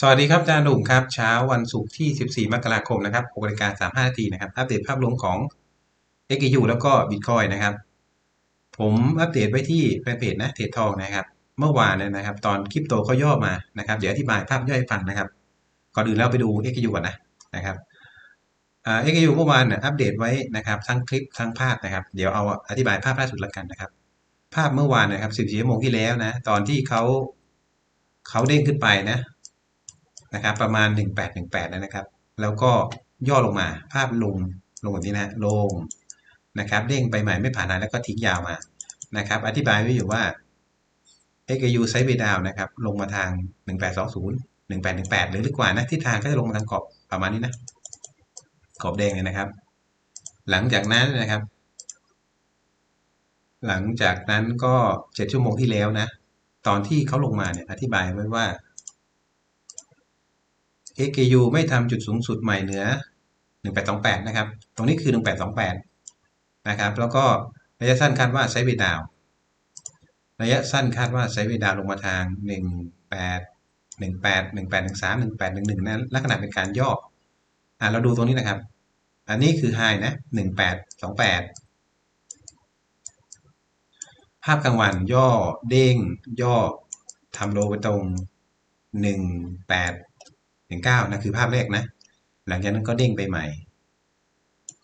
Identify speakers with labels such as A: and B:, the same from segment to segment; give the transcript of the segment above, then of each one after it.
A: สวัสดีครับอาจารย์หนุ่มครับเช้าวันศุกร์ที่ 14 มกราคมนะครับ6นาฬิกา35นาทีนะครับ อัปเดตภาพรวมของ XEU แล้วก็ Bitcoin นะครับ ผมอัปเดตไว้ที่แฟนเพจนะเทรดทองนะครับ เมื่อวานนะครับ ตอนคริปโตเขาย่อมานะครับ เดี๋ยวอธิบายภาพย่อยให้ฟังนะครับ ก่อนอื่นเราไปดู XEU ก่อนนะนะครับอ่า XEU เมื่อวานอัปเดตไว้นะครับ ทั้งคลิปทั้งภาพนะครับ เดี๋ยวเอาอธิบายภาพล่าสุดแล้วกันนะครับ ภาพเมื่อวานนะครับ 14ชั่วโมงที่แล้วนะ ตอนที่เขาเขาเด้งขึ้นไปนะ นะครับประมาณ 1818นะครับ แล้วก็ย่อลงมาภาพลงลงแบบนี้นะลงนะครับเด้งไปใหม่ไม่ผ่านนานแล้วก็ทิ้งยาวมานะครับ อธิบายไว้อยู่ว่า XAU ไซด์เบดาวนะครับ ลงมาทาง 1820 1818 หรือลึกกว่านะทิศทางก็จะลงมาทางกรอบประมาณนี้นะกรอบแดงเลยนะครับ หลังจากนั้นนะครับ หลังจากนั้นก็ 7 ชั่วโมงที่แล้วนะ ตอนที่เขาลงมาเนี่ยอธิบายไว้ว่า AKU ไม่ทำจุดสูงสุดใหม่เหนือ 1828 นะครับ ตรงนี้คือ 1828 นะครับ แล้วก็ระยะสั้นคาดว่าไซด์เวดาว ระยะสั้นคาดว่าไซด์เวดาวลงมาทาง 18 18 18 13 18 11นั้นลักษณะเป็นการย่ออ่าเราดูตรงนี้นะครับ อันนี้คือไฮนะ 1828 ภาพกลางวันย่อเด้งย่อทำโลไปตรง 18 ถึงเก้านะคือภาพแรกนะ หลังจากนั้นก็เด้งไปใหม่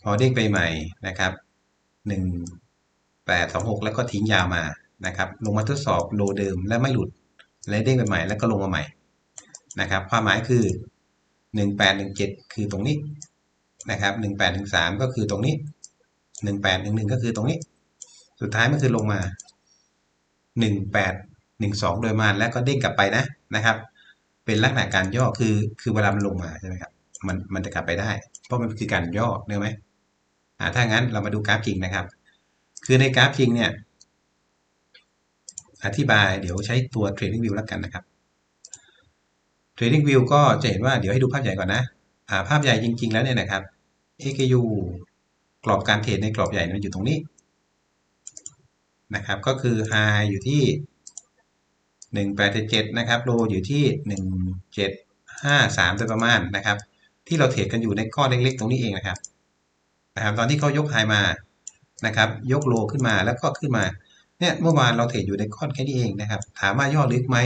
A: พอเด้งไปใหม่นะครับหนึ่งแปดสองหกแล้วก็ทิ้งยาวมานะครับลงมาทดสอบโลเดิมและไม่หลุด และเด้งไปใหม่แล้วก็ลงมาใหม่นะครับความหมายคือหนึ่งแปดหนึ่งเจ็ดคือตรงนี้นะครับหนึ่งแปดถึงสามก็คือตรงนี้หนึ่งแปดหนึ่งหนึ่งก็คือตรงนี้ สุดท้ายมันคือลงมาหนึ่งแปดหนึ่งสองโดยมาแล้วก็เด้งกลับไปนะนะครับ เป็นลักษณะการย่อคือ คือเวลามันลงมาใช่ไหมครับ มันมันจะกลับไปได้ เพราะมันคือการย่อเนอไหมอ่าถ้างั้นเรามาดูกราฟจริงนะครับ คือในกราฟจริงเนี่ย อธิบายเดี๋ยวใช้ตัว Trading View แล้วกันนะครับ Trading View ก็จะเห็นว่าเดี๋ยวให้ดูภาพใหญ่ก่อนนะอ่าภาพใหญ่จริง ๆ แล้วเนี่ยนะครับ AKU กรอบการเทรดในกรอบใหญ่มันอยู่ตรงนี้นะครับ ก็คือ High อยู่ที่ หนึ่งแปดเจ็ดนะครับโลอยู่ที่หนึ่งเจ็ดห้าสามโดยประมาณนะครับ ที่เราเทรดกันอยู่ในก้อนเล็กๆ ตรงนี้เองนะครับนะครับ ตอนที่เขายกไฮมานะครับ ยกโลขึ้นมาแล้วก็ขึ้นมาเนี่ยเมื่อวานเราเทรดอยู่ในก้อนแค่นี้เองนะครับ ถามว่าย่อลึกไหม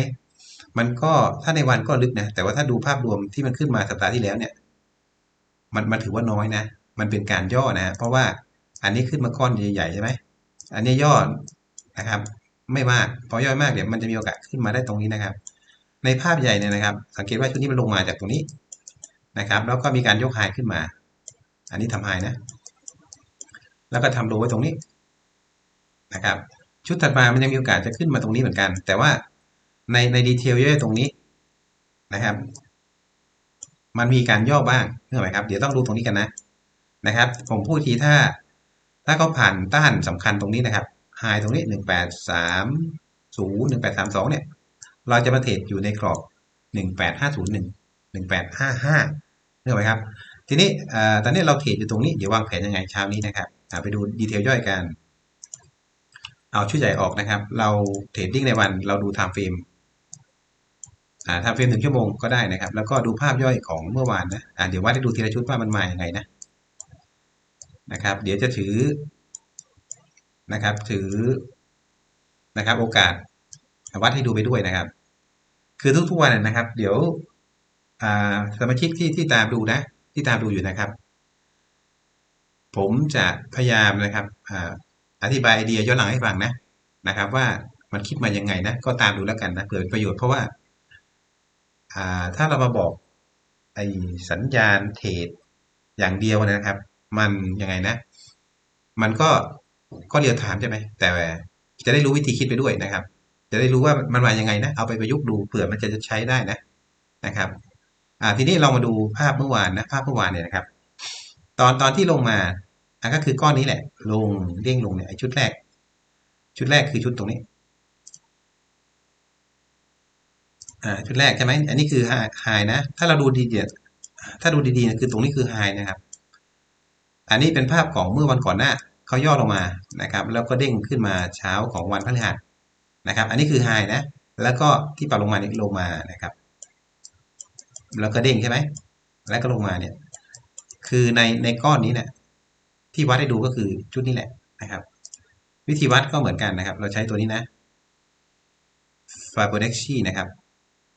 A: มันก็ถ้าในวันก็ลึกนะ แต่ว่าถ้าดูภาพรวมที่มันขึ้นมาสัปดาห์ที่แล้วเนี่ย มันมันถือว่าน้อยนะ มันเป็นการย่อนะ เพราะว่าอันนี้ขึ้นมาก้อนใหญ่ๆใช่ไหมอันนี้ย่อนะครับ ไม่มาก พอย่อยมากเดี๋ยวมันจะมีโอกาสขึ้นมาได้ตรงนี้นะครับ ในภาพใหญ่เนี่ยนะครับ สังเกตว่าชุดนี้มันลงมาจากตรงนี้นะครับ แล้วก็มีการยกไฮขึ้นมา อันนี้ทำไฮนะ แล้วก็ทำโลไว้ตรงนี้นะครับ ชุดถัดมามันยังมีโอกาสจะขึ้นมาตรงนี้เหมือนกัน แต่ว่าในในดีเทลย่อยตรงนี้นะครับ มันมีการย่อบ้างเนื่อไหมครับ เดี๋ยวต้องดูตรงนี้กันนะนะครับ ผมพูดทีถ้าถ้าเขาผ่านต้านสำคัญตรงนี้นะครับ ไฮตรงนี้หนึ่งแปดสามศูนย์หนึ่งแปดสามสองเนี่ย เราจะมาเทรดอยู่ในกรอบหนึ่งแปดห้าศูนย์หนึ่งหนึ่งแปดห้าห้าเห็นไหมครับ ทีนี้ตอนนี้เราเทรดอยู่ตรงนี้ เดี๋ยววางแผนยังไงเช้านี้นะครับไปดูดีเทลย่อยกัน เอาชุดใหญ่ออกนะครับ เราเทรดดิ้งในวัน เราดูไทม์เฟรมอ่าไทม์เฟรมหนึ่งชั่วโมงก็ได้นะครับ แล้วก็ดูภาพย่อยของเมื่อวานนะอ่าเดี๋ยวว่าได้ดูทีละชุดว่ามันมาอย่างไงนะนะครับ เดี๋ยวจะถือ นะครับ ถือนะครับ โอกาสวัดให้ดูไปด้วยนะครับ คือทุกๆวันนะครับ เดี๋ยวสมาชิกที่ที่ตามดูนะ ที่ตามดูอยู่นะครับ ผมจะพยายามนะครับอธิบายไอเดียย้อนหลังให้ฟังนะนะครับ ว่ามันคิดมายังไงนะก็ตามดูแล้วกันนะเผื่อเป็นประโยชน์เพราะว่าถ้าเรามาบอกไอสัญญาณเทรดอย่างเดียวนะครับ มันยังไงนะ มันก็ ก็เรียลไทม์ใช่ไหมแต่จะได้รู้วิธีคิดไปด้วยนะครับ จะได้รู้ว่ามันมายังไงนะ เอาไปประยุกต์ดูเผื่อมันจะใช้ได้นะนะครับอ่าทีนี้เรามาดูภาพเมื่อวานนะภาพเมื่อวานเนี่ยนะครับ ตอนตอนที่ลงมาอะก็คือก้อนนี้แหละ ลงเด้งลงเนี่ยชุดแรก ชุดแรกคือชุดตรงนี้อ่าชุดแรกใช่ไหมอันนี้คือไฮนะ ถ้าเราดูดีเดียถ้าดูดีๆนะคือตรงนี้คือไฮนะครับ อันนี้เป็นภาพของเมื่อวันก่อนหน้า เขาย่อลงมานะครับแล้วก็เด้งขึ้นมาเช้าของวันพฤหัสนะครับ อันนี้คือไฮนะ แล้วก็ที่ปรับลงมาเนี่ยลงมานะครับ แล้วก็เด้งใช่ไหมแล้วก็ลงมาเนี่ย คือในในก้อนนี้เนี่ยที่วัดให้ดูก็คือชุดนี้แหละนะครับ วิธีวัดก็เหมือนกันนะครับ เราใช้ตัวนี้นะ Fibonacci นะครับ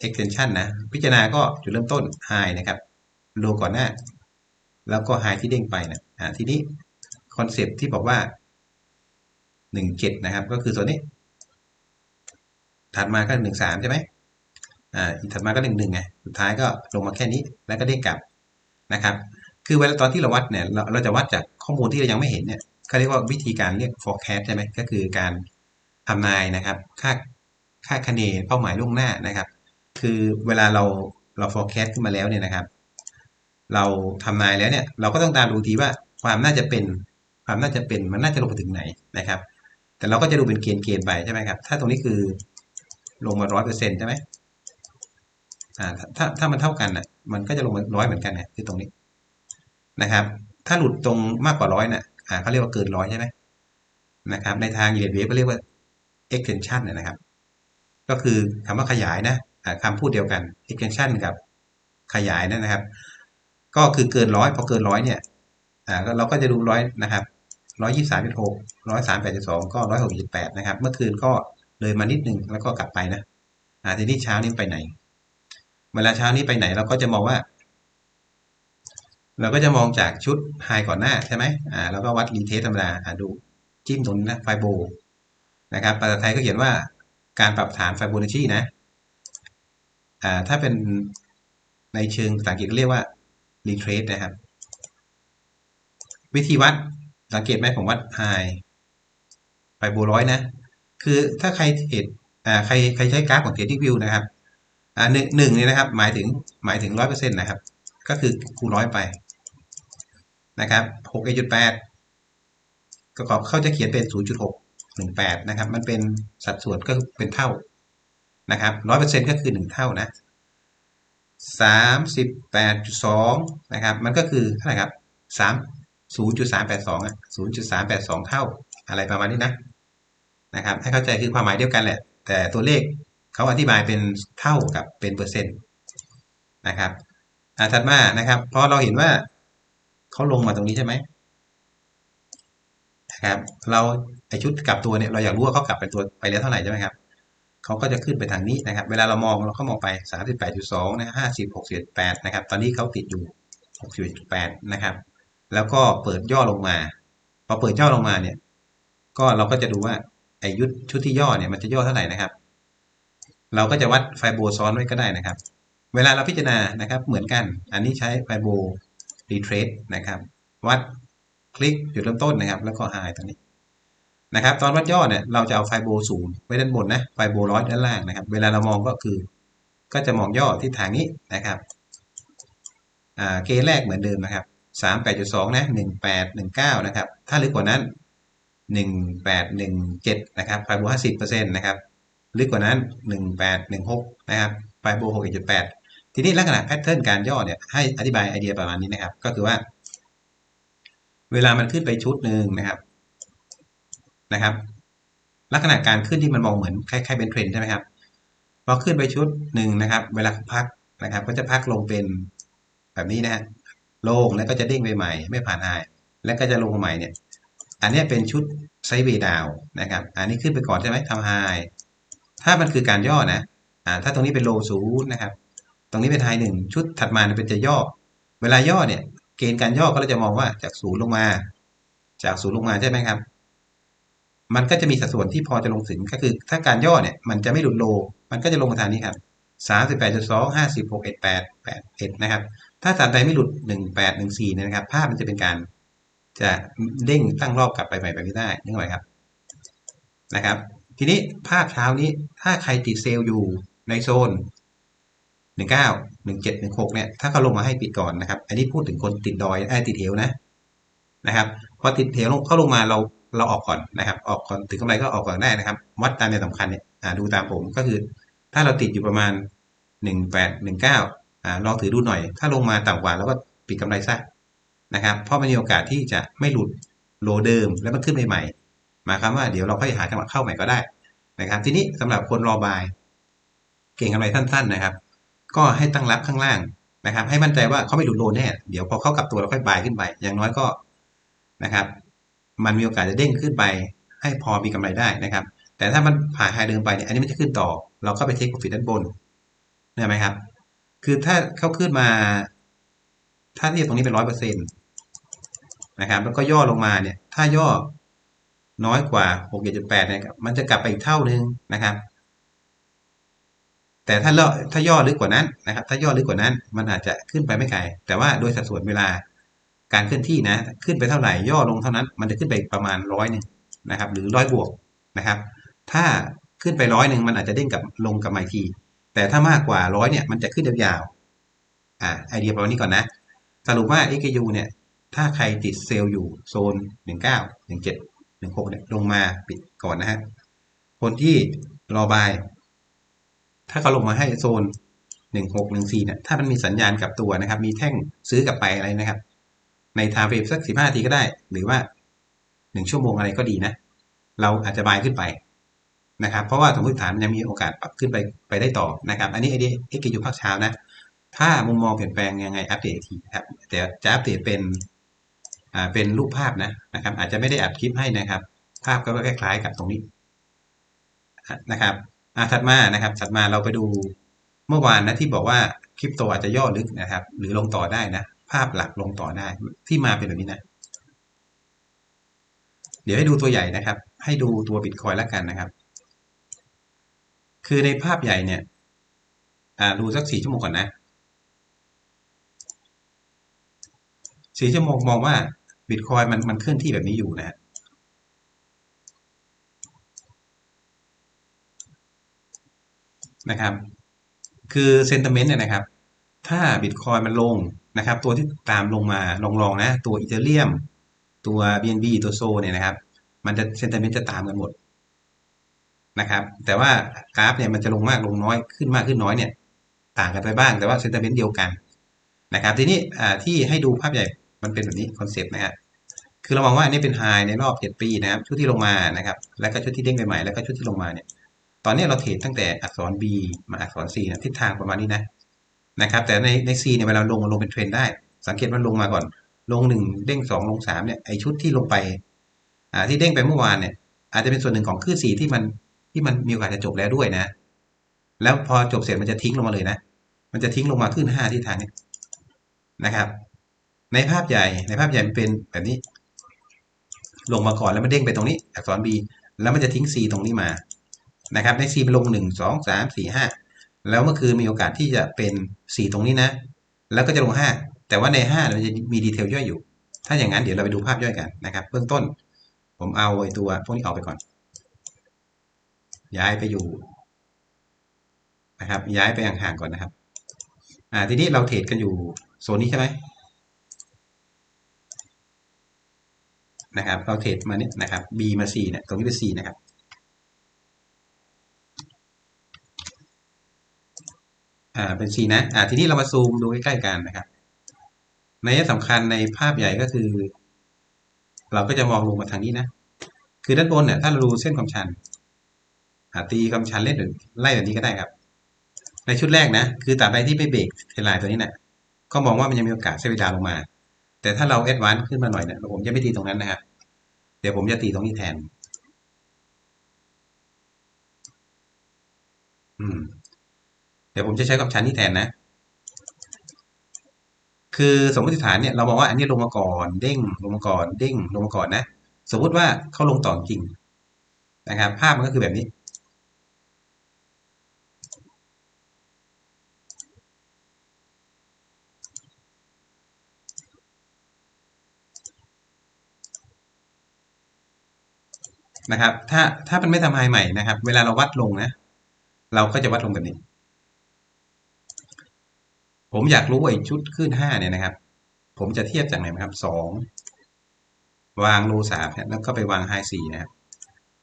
A: extension นะ พิจารณาก็จุดเริ่มต้น high นะครับ low ก่อนหน้า แล้วก็ high ที่เด้งไปนะ อ่า ทีนี้ คอนเซปที่บอกว่า 17 นะครับ ก็คือตัวนี้ ถัดมาก็ 13 ใช่ไหมอ่าถัดมาก็ 11ไงสุดท้ายก็ลงมาแค่นี้แล้วก็เด้กลับนะครับ คือเวลาตอนที่เราวัดเนี่ยเราเราจะวัดจากข้อมูลที่เรายังไม่เห็นเนี่ยเขาเรียกว่าวิธีการเรียก forecast ใช่ไหมก็คือการทำนายนะครับค่าค่าคะเนเป้าหมายล่วงหน้านะครับ คือเวลาเราเรา forecast ขึ้นมาแล้วเนี่ยนะครับ เราทำนายแล้วเนี่ย เราก็ต้องตามดูทีว่าความน่าจะเป็น ความน่าจะเป็นมันน่าจะลงไปถึงไหนนะครับ แต่เราก็จะดูเป็นเกณฑ์เกณฑ์ไปใช่ไหมครับ ถ้าตรงนี้คือลงมาร้อยเปอร์เซ็นต์ใช่ไหมอ่าถ้าถ้ามันเท่ากันอะ มันก็จะลงมาร้อยเหมือนกันเนี่ยคือตรงนี้นะครับ ถ้าหลุดตรงมากกว่าร้อยน่ะอ่าเขาเรียกว่าเกินร้อยใช่ไหมนะครับ ในทางยีเลเวฟก็เรียกว่า extension เนี่ยนะครับ ก็คือคำว่าขยายนะอ่าคำพูดเดียวกัน extension กับขยายนั่นนะครับ ก็คือเกินร้อยพอเกินร้อยเนี่ย อ่าเราก็จะดูร้อยนะครับ ร้อยยี่สามจุดหกร้อยสามแปดจุดสองก็ร้อยหกจุดแปดนะครับ เมื่อคืนก็เลยมานิดนึงแล้วก็กลับไปนะอ่าทีนี้เช้านี้ไปไหน เวลาเช้านี้ไปไหนเราก็จะมองว่า เราก็จะมองจากชุดไฮก่อนหน้าใช่ไหมอ่าแล้วก็วัดรีเทสธรรมดาอ่าดูจิ้มตรงนี้นะไฟโบนะครับภาษาไทยก็เขียนว่าการปรับฐานไฟโบนัชชีนะอ่าถ้าเป็นในเชิงภาษาอังกฤษเรียกว่า retrace นะครับ วิธีวัด สังเกตไหมผมวัด i ไปโบร้อยนะ คือถ้าใครเห็นอ่าใครใครใช้กราฟของ trading view นะครับอ่าหนึ่งหนึ่งเนี่ยนะครับ หมายถึงหมายถึงร้อยเปอร์เซ็นต์นะครับ ก็คือคูณร้อยไปนะครับหกเอจุดแปดก็เขาจะเขียนเป็นศูนย์จุดหกหนึ่งแปดนะครับ มันเป็นสัดส่วนก็เป็นเท่านะครับร้อยเปอร์เซ็นต์ก็คือหนึ่งเท่านะสามสิบแปดจุดสองนะครับ มันก็คือเท่าไหร่ครับสาม ศูนย์จุดสามแปดสองอะศูนย์จุดสามแปดสองเท่าอะไรประมาณนี้นะนะครับให้เข้าใจคือความหมายเดียวกันแหละ แต่ตัวเลขเขาอธิบายเป็นเท่ากับเป็นเปอร์เซ็นต์นะครับอ่าถัดมานะครับพอเราเห็นว่าเขาลงมาตรงนี้ใช่ไหมนะครับเราไอชุดกลับตัวเนี่ยเราอยากรู้ว่าเขากลับไปตัวไปแล้วเท่าไหร่ใช่ไหมครับเขาก็จะขึ้นไปทางนี้นะครับ เวลาเรามองเราก็มองไปสามสิบแปดจุดสองนะห้าสิบหกสิบแปดนะครับตอนนี้เขาติดอยู่หกสิบจุดแปดนะครับ แล้วก็เปิดย่อลงมาพอเปิดย่อลงมาเนี่ย ก็เราก็จะดูว่าไอยุดชุดที่ย่อเนี่ยมันจะย่อเท่าไหร่นะครับ เราก็จะวัดไฟโบซ้อนไว้ก็ได้นะครับ เวลาเราพิจารณานะครับเหมือนกัน อันนี้ใช้ไฟโบรีเทรสนะครับ วัดคลิกจุดเริ่มต้นนะครับ แล้วก็ไฮตรงนี้นะครับ ตอนวัดย่อเนี่ยเราจะเอาไฟโบศูนย์ไว้ด้านบนนะไฟโบร้อยด้านล่างนะครับ เวลาเรามองก็คือ ก็จะมองย่อที่ทางนี้นะครับอ่าเกณฑ์แรกเหมือนเดิมนะครับ สามแปดจุดสองนะหนึ่งแปดหนึ่งเก้านะครับ ถ้าลึกกว่านั้นหนึ่งแปดหนึ่งเจ็ดนะครับไฟโบห้าสิบเปอร์เซ็นต์นะครับ ลึกกว่านั้นหนึ่งแปดหนึ่งหกนะครับไฟโบหกจุดแปดทีนี้ลักษณะแพทเทิร์นการย่อเนี่ย ให้อธิบายไอเดียประมาณนี้นะครับ ก็คือว่า เวลามันขึ้นไปชุดหนึ่งนะครับ นะครับ ลักษณะการขึ้นที่มันมองเหมือนคล้ายๆเป็นเทรนใช่ไหมครับ พอขึ้นไปชุดหนึ่งนะครับ เวลาพักนะครับ ก็จะพักลงเป็นแบบนี้นะฮะ ลงแล้วก็จะเด้งไปใหม่ ไม่ผ่านไฮแล้วก็จะลงมาใหม่เนี่ย อันนี้เป็นชุดไซด์เวดาวนะครับ อันนี้ขึ้นไปก่อนใช่ไหมทำไฮถ้ามันคือการย่อนะอ่าถ้าตรงนี้เป็นโลศูนย์นะครับ ตรงนี้เป็นไฮหนึ่งชุดถัดมาเป็นจะย่อ เวลาย่อเนี่ย เกณฑ์การย่อก็เราจะมองว่าจากศูนย์ลงมา จากศูนย์ลงมาใช่ไหมครับ มันก็จะมีสัดส่วนที่พอจะลงถึงก็คือ ถ้าการย่อเนี่ยมันจะไม่หลุดโล มันก็จะลงมาทางนี้ครับสามสิบแปดจุดสองห้าสิบหกเอ็ดแปดแปดเอ็ดนะครับ ถ้าตามใดไม่หลุด 1814เนี่ยนะครับ ภาพมันจะเป็นการจะเด้งตั้งรอบกลับไปใหม่ไปไม่ได้นึกไหมครับนะครับ ทีนี้ภาพเช้านี้ถ้าใครติดเซลล์อยู่ในโซน 19 17 16เนี่ยถ้าเขาลงมาให้ปิดก่อนนะครับ อันนี้พูดถึงคนติดดอยไอ้ติดเหวนะนะครับพอติดเหวเข้าลงมาเราเราออกก่อนนะครับ ออกก่อนถึงกำไรก็ออกก่อนได้นะครับ วัดตามในสำคัญเนี่ยดูตามผมก็คือ ถ้าเราติดอยู่ประมาณ 18 19 ลองถือดูหน่อย ถ้าลงมาต่ำกว่าแล้วก็ปิดกำไรซะนะครับ เพราะมันมีโอกาสที่จะไม่หลุดโลเดิมแล้วมันขึ้นใหม่ๆหมายความว่าเดี๋ยวเราค่อยหาจังหวะเข้าใหม่ก็ได้นะครับ ทีนี้สำหรับคนรอบาย เก่งกำไรสั้น ๆนะครับ ก็ให้ตั้งรับข้างล่างนะครับ ให้มั่นใจว่าเขาไม่หลุดโลแน่เดี๋ยวพอเขากลับตัวเราค่อยบายขึ้นไป อย่างน้อยก็นะครับ มันมีโอกาสจะเด้งขึ้นไป ให้พอมีกำไรได้นะครับ แต่ถ้ามันผ่านไฮเดิมไปเนี่ยอันนี้มันจะขึ้นต่อ เราก็ไปเทคโปรฟิตด้านบนเนี่ยไหมครับ คือถ้าเขาขึ้นมา ถ้าเทียบตรงนี้เป็นร้อยเปอร์เซ็นต์นะครับ แล้วก็ย่อลงมาเนี่ย ถ้าย่อน้อยกว่าหกจุดแปดเนี่ยมันจะกลับไปอีกเท่านึงนะครับ แต่ถ้าย่อถ้าย่อลึกกว่านั้นนะครับ ถ้าย่อลึกกว่านั้น มันอาจจะขึ้นไปไม่ไกล แต่ว่าโดยสัดส่วนเวลาการเคลื่อนที่นะ ขึ้นไปเท่าไหร่ย่อลงเท่านั้น มันจะขึ้นไปประมาณร้อยหนึ่งนะครับ หรือร้อยบวกนะครับ ถ้าขึ้นไปร้อยหนึ่งมันอาจจะเด้งกับลงกับไมที แต่ถ้ามากกว่าร้อยเนี่ยมันจะขึ้นยาวๆอ่าไอเดียประมาณนี้ก่อนนะ สรุปว่า XKU เนี่ยถ้าใครติดเซลล์อยู่โซนหนึ่งเก้าหนึ่งเจ็ดหนึ่งหกเนี่ยลงมาปิดก่อนนะฮะ คนที่รอบาย ถ้าเขาลงมาให้โซนหนึ่งหกหนึ่งสี่เนี่ยถ้ามันมีสัญญาณกลับตัวนะครับ มีแท่งซื้อกลับไปอะไรนะครับ ในทม์เฟรมสักสิบห้าทีก็ได้ หรือว่าหนึ่งชั่วโมงอะไรก็ดีนะ เราอาจจะบายขึ้นไป นะครับ เพราะว่าสมมติฐานมันยังมีโอกาสปรับขึ้นไปไปได้ต่อนะครับ อันนี้ไอเดียเอ็กซ์อยู่ภาคเช้านะ ถ้ามุมมองเปลี่ยนแปลงยังไงอัปเดตทีนะครับแต่จะอัปเดตเป็นอ่าเป็นรูปภาพนะนะครับ อาจจะไม่ได้อัดคลิปให้นะครับ ภาพก็คล้ายๆกับตรงนี้นะครับอ่าถัดมานะครับถัดมาเราไปดูเมื่อวานนะที่บอกว่าคริปโตอาจจะย่อลึกนะครับ หรือลงต่อได้นะ ภาพหลักลงต่อได้ที่มาเป็นแบบนี้นะเดี๋ยวให้ดูตัวใหญ่นะครับ ให้ดูตัวบิตคอยแล้วกันนะครับ คือในภาพใหญ่เนี่ยดูสักสี่ชั่วโมงก่อนนะสี่ชั่วโมงมองว่าบิตคอยมันมันเคลื่อนที่แบบนี้อยู่นะนะครับ คือเซนติเมนต์เนี่ยนะครับ ถ้าบิตคอยมันลงนะครับ ตัวที่ตามลงมาลองๆนะ ตัวอีเทเรียม ตัว BNB ตัวโซเนี่ยนะครับ มันจะเซนติเมนต์จะตามกันหมด นะครับ แต่ว่ากราฟเนี่ยมันจะลงมากลงน้อยขึ้นมากขึ้นน้อยเนี่ยต่างกันไปบ้างแต่ว่าเซนติเมนต์เดียวกันนะครับ ทีนี้ที่ให้ดูภาพใหญ่มันเป็นแบบนี้คอนเซปต์นะครับคือเรามองว่าอันนี้เป็นไฮในรอบ 7 ปีนะครับชุดที่ลงมานะครับ แล้วก็ชุดที่เด้งใหม่ๆแล้วก็ชุดที่ลงมาเนี่ย ตอนนี้เราเทรดตั้งแต่อักษร B มาอักษร C นะทิศทางประมาณนี้นะนะครับ แต่ในใน C เนี่ยเวลาลงลงเป็นเทรนได้ สังเกตมันลงมาก่อน ลงหนึ่งเด้งสองลงสามเนี่ยไอชุดที่ลงไปอ่าที่เด้งไปเมื่อวานเนี่ยอาจจะเป็นส่วนหนึ่งของคลื่นสีที่มัน ที่มันมีโอกาสจะจบแล้วด้วยนะ แล้วพอจบเสร็จมันจะทิ้งลงมาเลยนะ มันจะทิ้งลงมาขึ้นห้าที่ทางนี้นะครับ ในภาพใหญ่ในภาพใหญ่เป็นแบบนี้ ลงมาก่อนแล้วมันเด้งไปตรงนี้ อักษร B แล้วมันจะทิ้ง C ตรงนี้มานะครับใน C มันลงหนึ่งสองสามสี่ห้าแล้วเมื่อคืนมีโอกาสที่จะเป็นสี่ตรงนี้นะ แล้วก็จะลงห้าแต่ว่าในห้ามันจะมีดีเทลย่อยอยู่ ถ้าอย่างนั้นเดี๋ยวเราไปดูภาพย่อยกันนะครับ เบื้องต้น ผมเอาไอ้ตัวพวกนี้ออกไปก่อน ย้ายไปอยู่นะครับ ย้ายไปห่างๆก่อนนะครับ อ่า ทีนี้เราเทรดกันอยู่โซนนี้ใช่ไหมนะครับ เราเทรดมาเนี่ยนะครับ B มา C เนี่ย ตรงนี้เป็น C นะครับ อ่า เป็น C นะ อ่า ทีนี้เรามาซูมดูใกล้ๆกันนะครับในสำคัญในภาพใหญ่ก็คือ เราก็จะมองลงมาทางนี้นะ คือด้านบนเนี่ย ถ้าเราดูเส้นความชัน ตีความชันเล่นไล่แบบนี้ก็ได้ครับ ในชุดแรกนะ คือตราบใดที่ไม่เบรกเทลายตัวนี้เนะี่ยก็มองว่ามันยังมีโอกาสเซเวดาลงมา แต่ถ้าเราแอดวานซ์ขึ้นมาหน่อยเนี่ยผมจะไม่ตีตรงนั้นนะครับ เดี๋ยวผมจะตีตรงนี้แทน อืม เดี๋ยวผมจะใช้กับชั้นนี้แทนนะ คือสมมติฐานเนี่ยเราบอกว่าอันนี้ลงมาก่อนเด้งลงมาก่อนเด้งลงมาก่อนนะ สมมุติว่าเขาลงต่อจริงนะครับ ภาพมันก็คือแบบนี้ นะครับ ถ้าถ้ามันไม่ทำไฮใหม่นะครับ เวลาเราวัดลงนะ เราก็จะวัดลงแบบนี้ ผมอยากรู้ไอ้ชุดขึ้นห้าเนี่ยนะครับ ผมจะเทียบจากไหนนะครับสองวางโลสามแล้วก็ไปวางไฮสี่นะครับ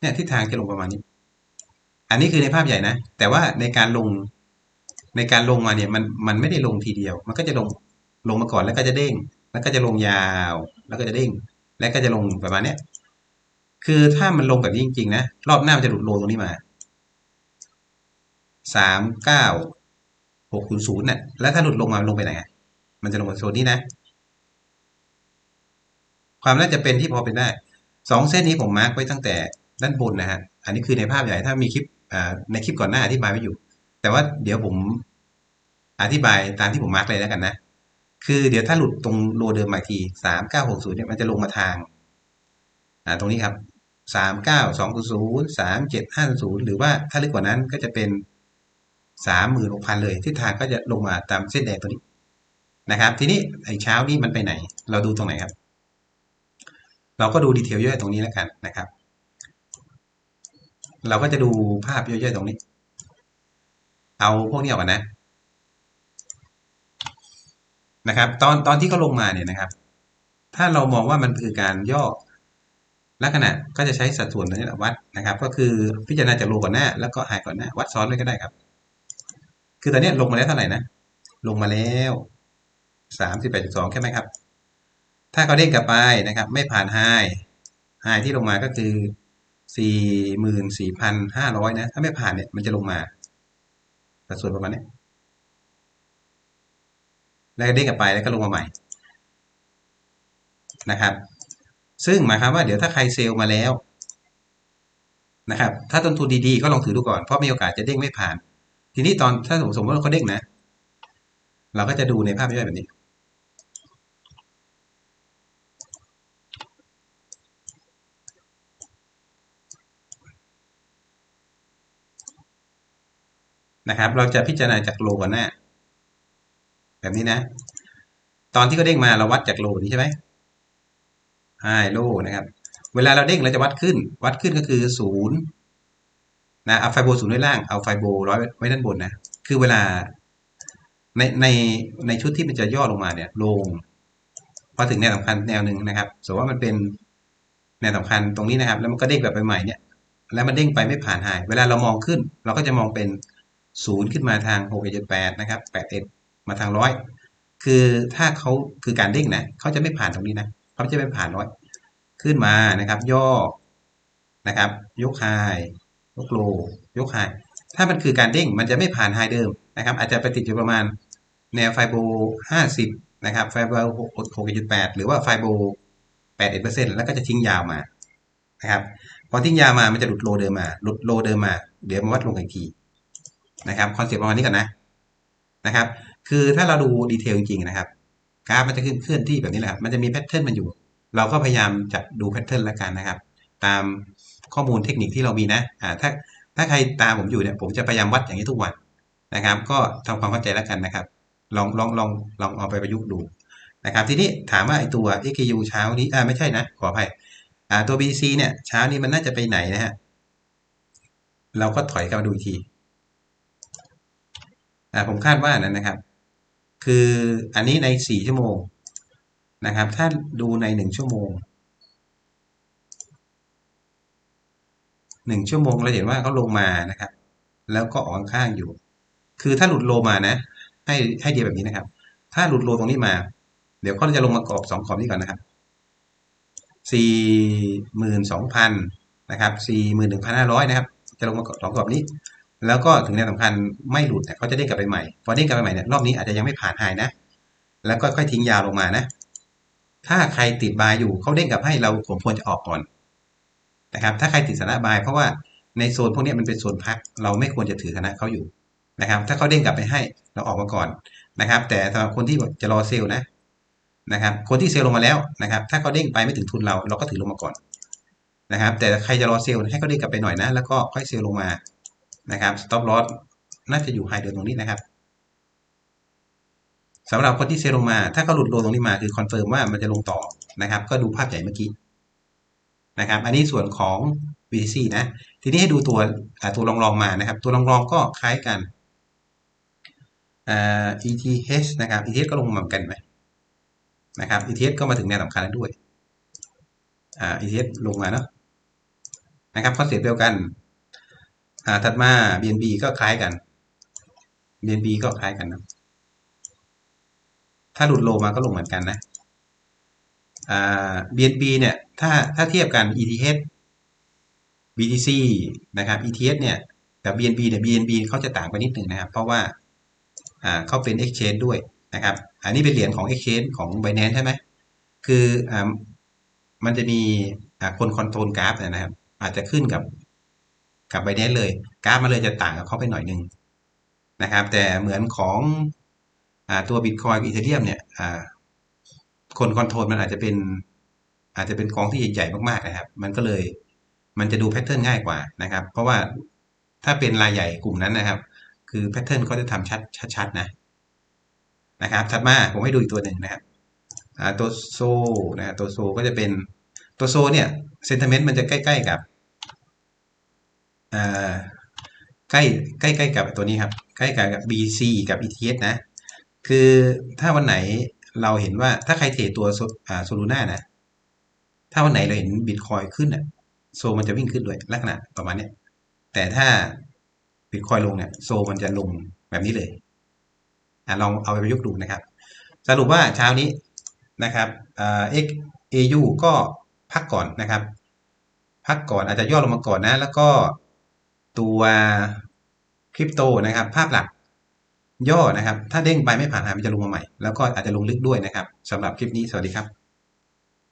A: เนี่ยทิศทางจะลงประมาณนี้ อันนี้คือในภาพใหญ่นะ แต่ว่าในการลงในการลงมาเนี่ยมันมันไม่ได้ลงทีเดียว มันก็จะลงลงมาก่อนแล้วก็จะเด้ง แล้วก็จะลงยาว แล้วก็จะเด้ง แล้วก็จะลงประมาณเนี้ย คือถ้ามันลงแบบนี้จริงๆนะ รอบหน้ามันจะหลุดโลตรงนี้มาสามเก้าหกคูณศูนย์เนี่ยแล้วถ้าหลุดลงมาลงไปไหนมันจะลงมาโซนนี้นะ ความน่าจะเป็นที่พอเป็นได้สองเส้นนี้ผมมาร์กไว้ตั้งแต่ด้านบนนะฮะอันนี้คือในภาพใหญ่ถ้ามีคลิปในคลิปก่อนหน้าอธิบายไว้อยู่ แต่ว่าเดี๋ยวผมอธิบายตามที่ผมมาร์กเลยแล้วกันนะคือเดี๋ยวถ้าหลุดตรงโลเดิมมาทีสามเก้าหกศูนย์เนี่ยมันจะลงมาทาง อ่า ตรงนี้ครับ สามเก้าสองศูนย์สามเจ็ดห้าศูนย์หรือว่าถ้าลึกกว่านั้นก็จะเป็นสามหมื่นหกพันเลยทิศทางก็จะลงมาตามเส้นแดงตัวนี้นะครับ ทีนี้ไอ้เช้านี้มันไปไหน เราดูตรงไหนครับ เราก็ดูดีเทลย่อยตรงนี้แล้วกันนะครับ เราก็จะดูภาพย่อยๆตรงนี้ เอาพวกนี้ออกกันนะนะครับ ตอนตอนที่เขาลงมาเนี่ยนะครับ ถ้าเรามองว่ามันคือการย่อ ลักษณะก็จะใช้สัดส่วนนี้วัดนะครับ ก็คือพิจารณาจากโลก่อนหน้า แล้วก็หายก่อนหน้า วัดซ้อนเลยก็ได้ครับ คือตอนนี้ลงมาแล้วเท่าไหร่นะ ลงมาแล้วสามสิบแปดจุดสองใช่ไหมครับ ถ้าเขาเด้งกลับไปนะครับ ไม่ผ่านไฮไฮที่ลงมาก็คือสี่หมื่นสี่พันห้าร้อยนะ ถ้าไม่ผ่านเนี่ยมันจะลงมาสัดส่วนประมาณนี้แล้วก็เด้งกลับไปแล้วก็ลงมาใหม่นะครับ ซึ่งหมายความว่าเดี๋ยวถ้าใครเซลล์มาแล้วนะครับถ้าต้นทุนดีๆก็ลองถือดูก่อนเพราะมีโอกาสจะเด้งไม่ผ่าน ทีนี้ตอนถ้าสมมติว่าเขาเด้งนะ เราก็จะดูในภาพย่อยแบบนี้นะครับ เราจะพิจารณาจากโลก่อนหน้าแบบนี้นะ ตอนที่เขาเด้งมาเราวัดจากโลนี้ใช่ไหม ไฮโลนะครับ เวลาเราเด้งเราจะวัดขึ้น วัดขึ้นก็คือศูนย์นะเอาไฟโบศูนย์ไว้ล่าง เอาไฟโบร้อยไว้ด้านบนนะ คือเวลาในในในชุดที่มันจะย่อลงมาเนี่ย ลง พอถึงแนวสำคัญแนวหนึ่งนะครับ สมมติว่ามันเป็นแนวสำคัญตรงนี้นะครับ แล้วมันก็เด้งแบบใหม่เนี่ย แล้วมันเด้งไปไม่ผ่านไฮเวลาเรามองขึ้น เราก็จะมองเป็นศูนย์ขึ้นมาทางหกเอ็ดแปดนะครับแปดเอ็ดมาทางร้อยคือถ้าเขาคือการเด้งนะเขาจะไม่ผ่านตรงนี้นะ เขาจะไม่ผ่านร้อย ขึ้นมานะครับ ย่อนะครับ ยกไฮยกโลยกไฮถ้ามันคือการเด้งมันจะไม่ผ่านไฮเดิมนะครับ อาจจะไปติดอยู่ประมาณแนวไฟโบห้าสิบนะครับ ไฟโบหกหกจุดแปดหรือว่าไฟโบแปดเอ็ดเปอร์เซ็นต์แล้วก็จะทิ้งยาวมานะครับพอทิ้งยาวมามันจะหลุดโลเดิมมา หลุดโลเดิมมา เดี๋ยวมาวัดลงอีกทีนะครับคอนเซ็ปต์ประมาณนี้ก่อนนะนะครับ คือถ้าเราดูดีเทลจริงๆนะครับ กราฟมันจะขึ้นเคลื่อนที่แบบนี้แหละครับมันจะมีแพทเทิร์นมันอยู่ เราก็พยายามจัดดูแพทเทิร์นแล้วกันนะครับ ตามข้อมูลเทคนิคที่เรามีนะอ่าถ้าถ้าใครตามผมอยู่เนี่ยผมจะพยายามวัดอย่างนี้ทุกวันนะครับ ก็ทำความเข้าใจแล้วกันนะครับ ลองลองลองลองเอาไปประยุกต์ดูนะครับทีนี้ถามว่าไอตัว XKU เช้านี้อ่าไม่ใช่นะขออภัยอ่าตัว BC เนี่ยเช้านี้มันน่าจะไปไหนนะฮะเราก็ถอยกลับมาดูอีกทีอ่าผมคาดว่านั้นนะครับ คืออันนี้ในสี่ชั่วโมงนะครับ ถ้าดูในหนึ่งชั่วโมงหนึ่งชั่วโมงเราเห็นว่าเขาลงมานะครับ แล้วก็ออกข้างอยู่ คือถ้าหลุดโลมานะ ให้ให้เดียแบบนี้นะครับ ถ้าหลุดโลตรงนี้มา เดี๋ยวเขาจะลงมากรอบสองขอบนี้ก่อนนะครับสี่หมื่นสองพันนะครับสี่หมื่นหนึ่งพันห้าร้อยนะครับ จะลงมากรอบสองกรอบนี้ แล้วก็ถึงแนวสำคัญไม่หลุดเนี่ยเขาจะเด้งกลับไปใหม่ พอเด้งกลับไปใหม่เนี่ยรอบนี้อาจจะยังไม่ผ่านไฮนะ แล้วก็ค่อยทิ้งยาวลงมานะ ถ้าใครติดบายอยู่เขาเด้งกลับให้เราผมควรจะออกก่อนนะครับ ถ้าใครติดสนะบายเพราะว่าในโซนพวกนี้มันเป็นโซนพัก เราไม่ควรจะถือคณะเขาอยู่นะครับ ถ้าเขาเด้งกลับไปให้เราออกมาก่อนนะครับ แต่สำหรับคนที่จะรอเซลล์นะนะครับ คนที่เซลล์ลงมาแล้วนะครับ ถ้าเขาเด้งไปไม่ถึงทุนเราเราก็ถือลงมาก่อนนะครับ แต่ใครจะรอเซลล์ให้เขาเด้งกลับไปหน่อยนะ แล้วก็ค่อยเซลล์ลงมา นะครับ stop loss น่าจะอยู่ไฮเดิมตรงนี้นะครับสำหรับคนที่เซลลงมา ถ้าเขาหลุดโลตรงนี้มาคือคอนเฟิร์มว่ามันจะลงต่อนะครับ ก็ดูภาพใหญ่เมื่อกี้นะครับ อันนี้ส่วนของ VTC นะ ทีนี้ให้ดูตัวตัวรองรองมานะครับ ตัวรองรองก็คล้ายกัน ETH นะครับ ETH ก็ลงมาเหมือนกันไหมนะครับ ETH ก็มาถึงแนวสำคัญแล้วด้วย ETH ลงมาเนาะนะครับคอนเซ็ปต์เดียวกัน อ่าถัดมา BNB ก็คล้ายกัน BNB ก็คล้ายกันนะถ้าหลุดโลมาก็ลงเหมือนกันนะอ่า BNB เนี่ยถ้าถ้าเทียบกัน ETH BTC นะครับ ETH เนี่ยกับ BNB เนี่ย BNB เขาจะต่างไปนิดหนึ่งนะครับ เพราะว่าอ่าเขาเป็น exchange ด้วยนะครับ อันนี้เป็นเหรียญของ exchange ของ Binance ใช่ไหมคืออ่ามันจะมีอ่าคนคอนโทรลกราฟนะครับ อาจจะขึ้นกับ กับ Binance เลยกราฟมันเลยจะต่างกับเขาไปหน่อยนึงนะครับแต่เหมือนของอตัว Bitcoin กับ Ethereum เนี่ยคนคอนโทรลมันอาจจะเป็นอาจจะเป็นกองที่ใหญ่ๆมากๆนะครับ มันก็เลยมันจะดูแพทเทิร์นง่ายกว่านะครับ เพราะว่าถ้าเป็นรายใหญ่กลุ่มนั้นนะครับ คือแพทเทิร์นเขาจะทำชัดชัดๆนะนะครับถัดมาผมให้ดูอีกตัวหนึ่งนะครับตัวโซนะตัวโซก็จะเป็นตัวโซเนี่ยเซนเ i เมนต์มันจะใกล้ ๆ กับ อ่าใกล้ใกล้กับตัวนี้ครับใกล้กับ BC กับ ETH นะ คือถ้าวันไหนเราเห็นว่าถ้าใครเทรดตัวโซลูน่านะ ถ้าวันไหนเราเห็นบิตคอยขึ้นเนี่ยโซมันจะวิ่งขึ้นด้วยลักษณะประมาณเนี้ยแต่ถ้าบิตคอยลงเนี่ยโซมันจะลงแบบนี้เลยอลองเอาไปประยุกต์ดูนะครับ สรุปว่าเช้านี้นะครับเอ็กเอยูก็พักก่อนนะครับ พักก่อนอาจจะย่อลงมาก่อนนะ แล้วก็ ตัวคริปโตนะครับ ภาพหลักย่อนะครับ ถ้าเด้งไปไม่ผ่านหามันจะลงมาใหม่ แล้วก็อาจจะลงลึกด้วยนะครับสำหรับคลิปนี้สวัสดีครับ